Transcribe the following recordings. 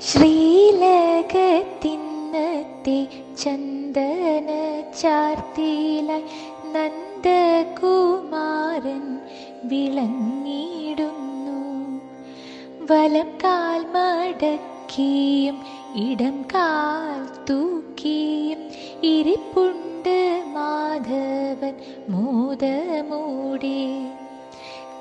ശ്രീലകത്തിന്നത്തെ ചന്ദന ചാർത്തിയിലായി നന്ദകുമാരൻ വിളങ്ങിടുന്നു വലം കാൽ മടക്കിയും ഇടം കാൽ തൂക്കിയും ഇരിപ്പുണ്ട് മാധവൻ മോദമൂടെ.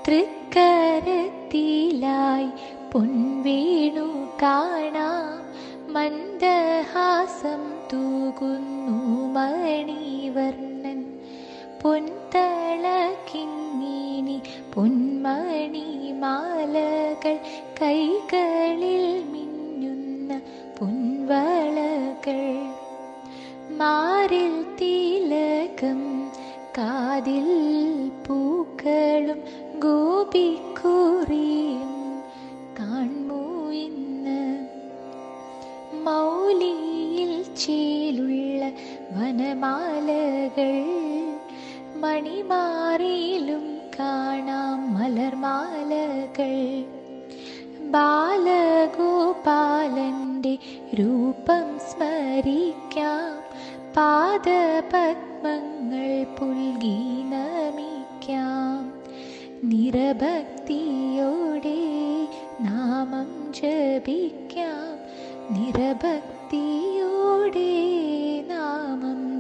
തൃക്കരത്തിലായി പൊൻവേണു കാണാം. മന്ദഹാസം തൂകുന്നു മണിവർണൻ. പൊൻതളക്കിങ്ങിനി പൊന്മണി മാലകൾ കൈകളിൽ മിന്നുന്ന പൊൻവളകൾ. മാറിൽ തിലകം കാതിൽ പൂക്കളും ഗോപിക്കുറിയും മൗലിയിൽ ചേലുള്ള വനമാലകൾ മണിമാറിയിലും കാണാം മലർമാലകൾ. ബാലഗോപാലന്റെ രൂപം സ്മരിക്കാം പാദപത്മങ്ങൾ പുൽകി നമിക്കാം. നിരഭക്തിയോടെ നാമം ജപിക്കാം നിരഭക്തിയോടെ